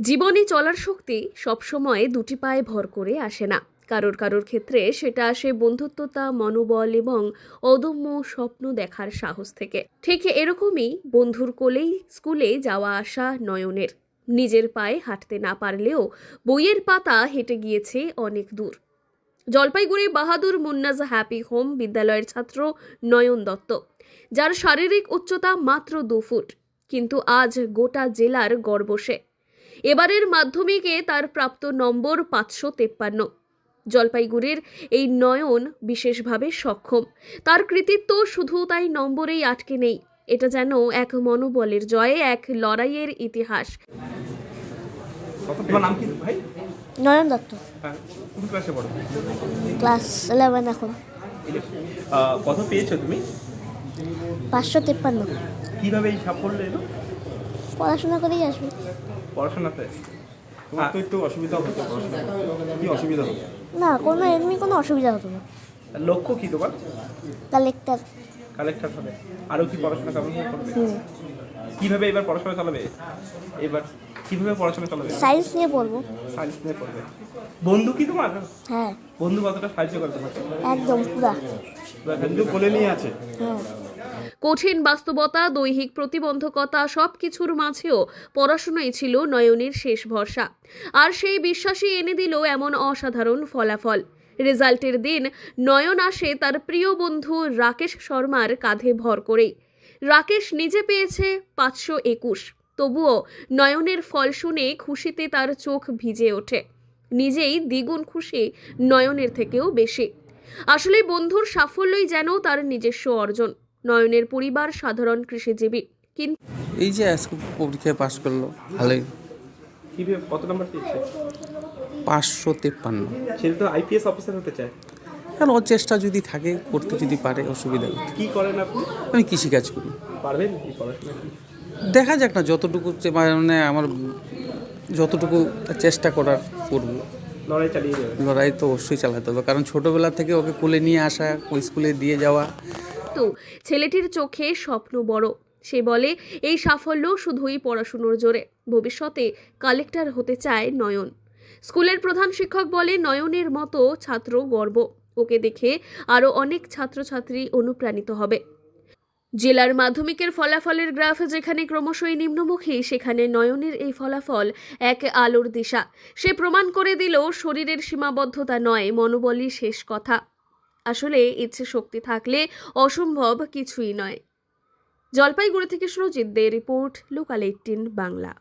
জীবনে চলার শক্তি সবসময় দুটি পায়ে ভর করে আসে না। কারোর কারোর ক্ষেত্রে সেটা আসে বন্ধুত্বতা, মনোবল এবং অদম্য স্বপ্ন দেখার সাহস থেকে। ঠিক এরকমই বন্ধুর কোলেই স্কুলে যাওয়া আসা নয়নের। নিজের পায়ে হাঁটতে না পারলেও বইয়ের পাতা হেঁটে গিয়েছে অনেক দূর। জলপাইগুড়ি বাহাদুর মুন্নাজ হ্যাপি হোম বিদ্যালয়ের ছাত্র নয়ন দত্ত, যার শারীরিক উচ্চতা মাত্র দু ফুট, কিন্তু আজ গোটা জেলার গর্ব সে। এবারের মাধ্যমিকে তার প্রাপ্ত নম্বর পাঁচশো তেপ্পান্ন। জলপাইগুড়ির এই নয়ন বিশেষভাবে সক্ষম। তার কৃতিত্ব শুধু তাই নম্বরেই আটকে নেই এটা যেন এক মনোবলের জয়ে এক লড়াইয়ের ইতিহাস। তোমার নাম কি ভাই? নয়ন দত্ত। হ্যাঁ ক্লাস ইলেভেন এখন। কত পেয়েছ তুমি? পাঁচশো তেপ্পান্ন। কীভাবে এই সাফল্য এলো? পড়াশোনা করেই আসবে। পড়াশোনাতে? তোমার তো একটু অসুবিধা হতো পড়াশোনা কি অসুবিধা হতো? না কোনো এমনি কোনো অসুবিধা হতো না। লক্ষ্য কি তোমার? কালেক্টর। কালেক্টর হবে। আরও কি পড়াশোনা কেমন করবে হুম। কীভাবে এবার পড়াশোনা চালাবে? এবার কীভাবে পড়াশোনা চালাবে? সায়েন্স নিয়ে পড়ব। সায়েন্স নিয়ে পড়বে। বন্ধু কি তোমার? হ্যাঁ। বন্ধু কতটা সাহায্য করে তোমাকে একদম পুরা। বন্ধু কোলে নিয়ে আছে? হ্যাঁ। কঠিন বাস্তবতা, দৈহিক প্রতিবন্ধকতা সব কিছুর মাঝেও পড়াশোনাই ছিল নয়নের শেষ ভরসা। আর সেই বিশ্বাসই এনে দিল এমন অসাধারণ ফলাফল। রেজাল্টের দিন নয়ন আসে তার প্রিয় বন্ধু রাকেশ শর্মার কাঁধে ভর করেই। রাকেশ নিজে পেয়েছে পাঁচশো একুশ। তবুও নয়নের ফল শুনে খুশিতে তার চোখ ভিজে ওঠে। নিজেই দ্বিগুণ খুশি নয়নের থেকেও বেশি। আসলে বন্ধুর সাফল্যই যেন তার নিজস্ব অর্জন। নয়নের পরিবার সাধারণ কৃষিজীবী। কিন্তু এই যে আজকে পরীক্ষায় পাশ করল ভালোই। কীভাবে কত নাম্বার পেয়েছে পাঁচশো তেপ্পান্ন। সে তো আইপিএস অফিসার হতে চায়। কারণ ওর চেষ্টা যদি থাকে করতে যদি পারে অসুবিধা নেই। কি করেন আপনি? আমি কৃষিকাজ করি। পারবেন কি পড়াশোনা কি দেখা যাক না যতটুকু চে- মানে আমার যতটুকু চেষ্টা করার করব। লড়াই চালিয়ে যাবেন লড়াই তো অবশ্যই চালাতে হবে কারণ ছোটোবেলা থেকে ওকে কোলে নিয়ে আসা ওই স্কুলে দিয়ে যাওয়া ছেলেটির চোখে স্বপ্ন বড়। সে বলে, এই সাফল্য শুধুই পড়াশুনোর জোরে। ভবিষ্যতে কালেক্টর হতে চায় নয়ন। স্কুলের প্রধান শিক্ষক বলে, নয়নের মতো ছাত্র গর্ব। ওকে দেখে আরও অনেক ছাত্রছাত্রী অনুপ্রাণিত হবে। জেলার মাধ্যমিকের ফলাফলের গ্রাফ যেখানে ক্রমশই নিম্নমুখী, সেখানে নয়নের এই ফলাফল এক আলোর দিশা। সে প্রমাণ করে দিল, শরীরের সীমাবদ্ধতা নয়, মনোবলই শেষ কথা। আসলে ইচ্ছে শক্তি থাকলে অসম্ভব কিছুই নয়। জলপাইগুড়ি থেকে Surajit De report, local eighteen Bangla.